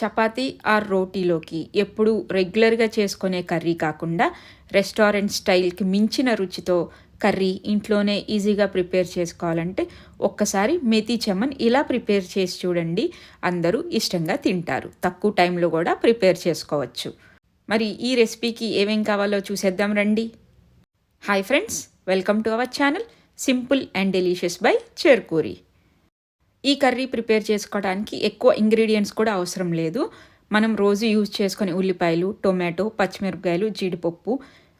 Chapati are రోటీలోకి ఎప్పుడు రెగ్యులర్గా చేసుకునే కర్రీ కాకుండా రెస్టారెంట్ స్టైల్కి మించిన రుచితో కర్రీ ఇంట్లోనే ఈజీగా ప్రిపేర్ చేసుకోవాలంటే ఒక్కసారి మెతి చెమన్ ఇలా ప్రిపేర్ చేసి చూడండి. అందరూ ఇష్టంగా తింటారు. తక్కువ టైంలో కూడా ప్రిపేర్ చేసుకోవచ్చు. మరి ఈ రెసిపీకి ఏమేం కావాలో చూసేద్దాం రండి. Hi friends welcome to our channel simple and delicious by Cherkuri. ఈ కర్రీ ప్రిపేర్ చేసుకోవడానికి ఎక్కువ ఇంగ్రీడియంట్స్ కూడా అవసరం లేదు. మనం రోజు యూజ్ చేసుకునే ఉల్లిపాయలు టొమాటో పచ్చిమిరపకాయలు జీడిపప్పు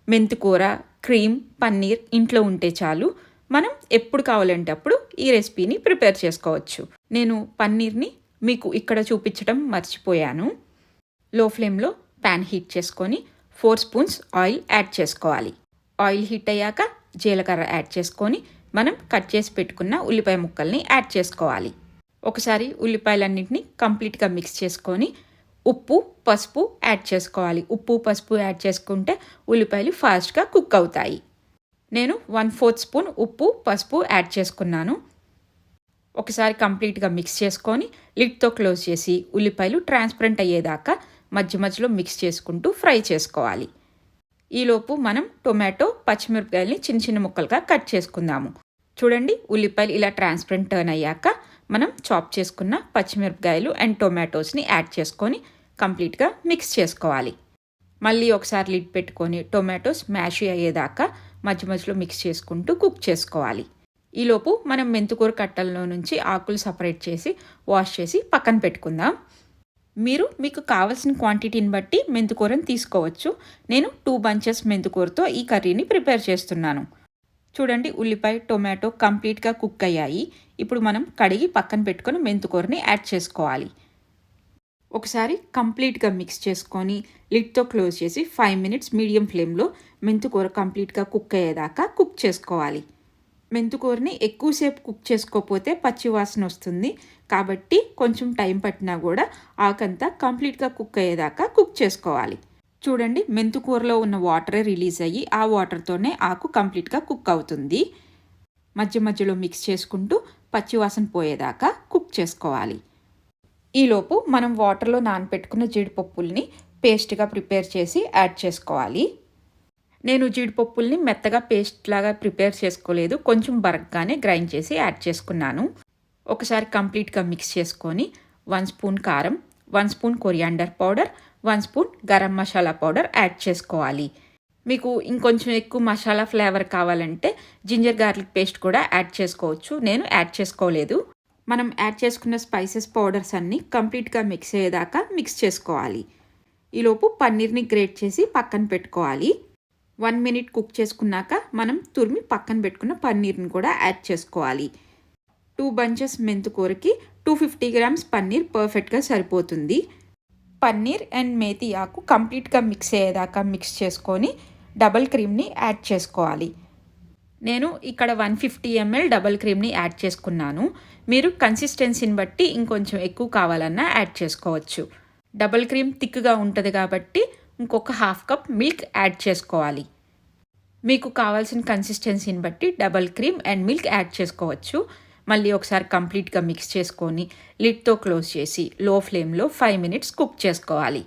మెంతికూర క్రీమ్ పన్నీర్ ఇంట్లో ఉంటే చాలు. మనం ఎప్పుడు కావాలంటే అప్పుడు ఈ రెసిపీని ప్రిపేర్ చేసుకోవచ్చు. నేను పన్నీర్ని మీకు ఇక్కడ చూపించడం మర్చిపోయాను. లో ఫ్లేమ్లో ప్యాన్ హీట్ చేసుకొని ఫోర్ స్పూన్స్ ఆయిల్ యాడ్ చేసుకోవాలి. ఆయిల్ హీట్ అయ్యాక జీలకర్ర యాడ్ చేసుకొని మనం కట్ చేసి పెట్టుకున్న ఉల్లిపాయ ముక్కల్ని యాడ్ చేసుకోవాలి. ఒకసారి ఉల్లిపాయలన్నింటినీ కంప్లీట్గా మిక్స్ చేసుకొని ఉప్పు పసుపు యాడ్ చేసుకోవాలి. ఉప్పు పసుపు యాడ్ చేసుకుంటే ఉల్లిపాయలు ఫాస్ట్గా కుక్ అవుతాయి. నేను వన్ ఫోర్త్ స్పూన్ ఉప్పు పసుపు యాడ్ చేసుకున్నాను. ఒకసారి కంప్లీట్గా మిక్స్ చేసుకొని లిడ్తో క్లోజ్ చేసి ఉల్లిపాయలు ట్రాన్స్పరెంట్ అయ్యేదాకా మధ్య మధ్యలో మిక్స్ చేసుకుంటూ ఫ్రై చేసుకోవాలి. ఈలోపు మనం టొమాటో పచ్చిమిరపకాయల్ని చిన్న చిన్న ముక్కలుగా కట్ చేసుకుందాము. చూడండి ఉల్లిపాయలు ఇలా ట్రాన్స్పరెంట్ టర్న్ అయ్యాక మనం చాప్ చేసుకున్న పచ్చిమిరపకాయలు అండ్ టొమాటోస్ని యాడ్ చేసుకొని కంప్లీట్గా మిక్స్ చేసుకోవాలి. మళ్ళీ ఒకసారి లిడ్ పెట్టుకొని టొమాటోస్ మ్యాష్ అయ్యేదాకా మధ్య మధ్యలో మిక్స్ చేసుకుంటూ కుక్ చేసుకోవాలి. ఈలోపు మనం మెంతుకూర కట్టల్లో నుంచి ఆకులు సపరేట్ చేసి వాష్ చేసి పక్కన పెట్టుకుందాం. మీరు మీకు కావలసిన క్వాంటిటీని బట్టి మెంతుకూరని తీసుకోవచ్చు. నేను టూ బంచెస్ మెంతుకూరతో ఈ కర్రీని ప్రిపేర్ చేస్తున్నాను. చూడండి ఉల్లిపాయ టొమాటో కంప్లీట్గా కుక్ అయ్యాయి. ఇప్పుడు మనం కడిగి పక్కన పెట్టుకొని మెంతుకూరని యాడ్ చేసుకోవాలి. ఒకసారి కంప్లీట్గా మిక్స్ చేసుకొని లిడ్తో క్లోజ్ చేసి ఫైవ్ మినిట్స్ మీడియం ఫ్లేమ్లో మెంతుకూర కంప్లీట్గా కుక్ అయ్యేదాకా కుక్ చేసుకోవాలి. మెంతుకూరని ఎక్కువసేపు కుక్ చేసుకోకపోతే పచ్చివాసన వస్తుంది. కాబట్టి కొంచెం టైం పట్టినా కూడా ఆకంతా కంప్లీట్గా కుక్ అయ్యేదాకా కుక్ చేసుకోవాలి. చూడండి మెంతుకూరలో ఉన్న వాటరే రిలీజ్ అయ్యి ఆ వాటర్తోనే ఆకు కంప్లీట్గా కుక్ అవుతుంది. మధ్య మధ్యలో మిక్స్ చేసుకుంటూ పచ్చివాసన పోయేదాకా కుక్ చేసుకోవాలి. ఈలోపు మనం వాటర్లో నానపెట్టుకున్న జీడిపప్పుల్ని పేస్ట్గా ప్రిపేర్ చేసి యాడ్ చేసుకోవాలి. నేను జీడిపప్పుల్ని మెత్తగా పేస్ట్ లాగా ప్రిపేర్ చేసుకోలేదు. కొంచెం బరగ్గానే గ్రైండ్ చేసి యాడ్ చేసుకున్నాను. ఒకసారి కంప్లీట్గా మిక్స్ చేసుకొని వన్ స్పూన్ కారం one spoon coriander powder one spoon garam masala powder add చేసుకోవాలి. మీకు ఇంకొంచెం ఎక్కువ మసాలా ఫ్లేవర్ కావాలంటే జింజర్ గార్లిక్ పేస్ట్ కూడా యాడ్ చేసుకోవచ్చు. నేను యాడ్ చేసుకోలేదు. మనం యాడ్ చేసుకున్న స్పైసెస్ పౌడర్స్ అన్నీ కంప్లీట్గా మిక్స్ అయ్యేదాకా మిక్స్ చేసుకోవాలి. ఈలోపు పన్నీర్ని గ్రేట్ చేసి పక్కన పెట్టుకోవాలి. వన్ మినిట్ కుక్ చేసుకున్నాక మనం తురిమి పక్కన పెట్టుకున్న పన్నీర్ని కూడా యాడ్ చేసుకోవాలి. టూ బంచెస్ మెంతుకూరకి టూ ఫిఫ్టీ గ్రామ్స్ పన్నీర్ పర్ఫెక్ట్గా సరిపోతుంది. పన్నీర్ అండ్ మేతి ఆకు కంప్లీట్గా మిక్స్ అయ్యేదాకా మిక్స్ చేసుకొని డబల్ క్రీమ్ని యాడ్ చేసుకోవాలి. నేను ఇక్కడ వన్ ఫిఫ్టీ ఎంఎల్ డబల్ క్రీమ్ని యాడ్ చేసుకున్నాను. మీరు కన్సిస్టెన్సీని బట్టి ఇంకొంచెం ఎక్కువ కావాలన్నా యాడ్ చేసుకోవచ్చు. డబల్ క్రీమ్ థిక్గా ఉంటుంది కాబట్టి ఇంకొక హాఫ్ కప్ మిల్క్ యాడ్ చేసుకోవాలి. మీకు కావాల్సిన కన్సిస్టెన్సీని బట్టి double cream and milk add చేసుకోవచ్చు. మళ్ళీ ఒకసారి కంప్లీట్గా మిక్స్ చేసుకొని లిడ్తో క్లోజ్ చేసి లో ఫ్లేమ్లో ఫైవ్ మినిట్స్ కుక్ చేసుకోవాలి.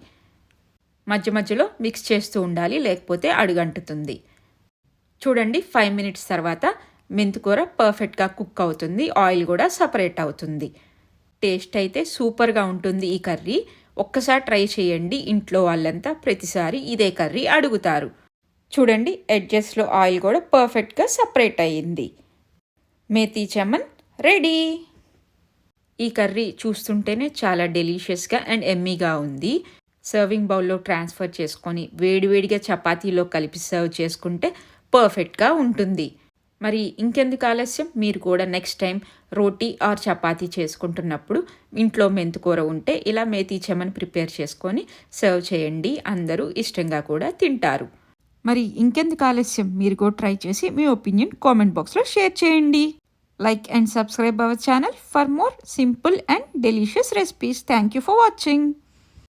మధ్య మధ్యలో మిక్స్ చేస్తూ ఉండాలి లేకపోతే అడుగంటుతుంది. చూడండి ఫైవ్ మినిట్స్ తర్వాత మెంతికూర పర్ఫెక్ట్గా కుక్ అవుతుంది ఆయిల్ కూడా సపరేట్ అవుతుంది. టేస్ట్ అయితే సూపర్గా ఉంటుంది ఈ కర్రీ. ఒక్కసారి ట్రై చేయండి. ఇంట్లో వాళ్ళంతా ప్రతిసారి ఇదే కర్రీ అడుగుతారు. చూడండి ఎడ్జెస్లో ఆయిల్ కూడా పర్ఫెక్ట్గా సపరేట్ అయ్యింది. మేతీ చమన్ రెడీ. ఈ కర్రీ చూస్తుంటేనే చాలా డెలీషియస్గా అండ్ ఎమ్మీగా ఉంది. సర్వింగ్ బౌల్లో ట్రాన్స్ఫర్ చేసుకొని వేడివేడిగా చపాతీలో కలిపి సర్వ్ చేసుకుంటే పర్ఫెక్ట్గా ఉంటుంది. మరి ఇంకెందుకు ఆలస్యం? మీరు కూడా next time roti or chapati చేసుకుంటున్నప్పుడు ఇంట్లో మెంతుకూర ఉంటే ఇలా మేతి చెమని ప్రిపేర్ చేసుకొని సర్వ్ చేయండి. అందరూ ఇష్టంగా కూడా తింటారు. మరి ఇంకెందుకు ఆలస్యం? మీరు కూడా ట్రై చేసి మీ ఒపీనియన్ కామెంట్ బాక్స్లో షేర్ చేయండి. Like and subscribe our channel for more simple and delicious recipes thank you for watching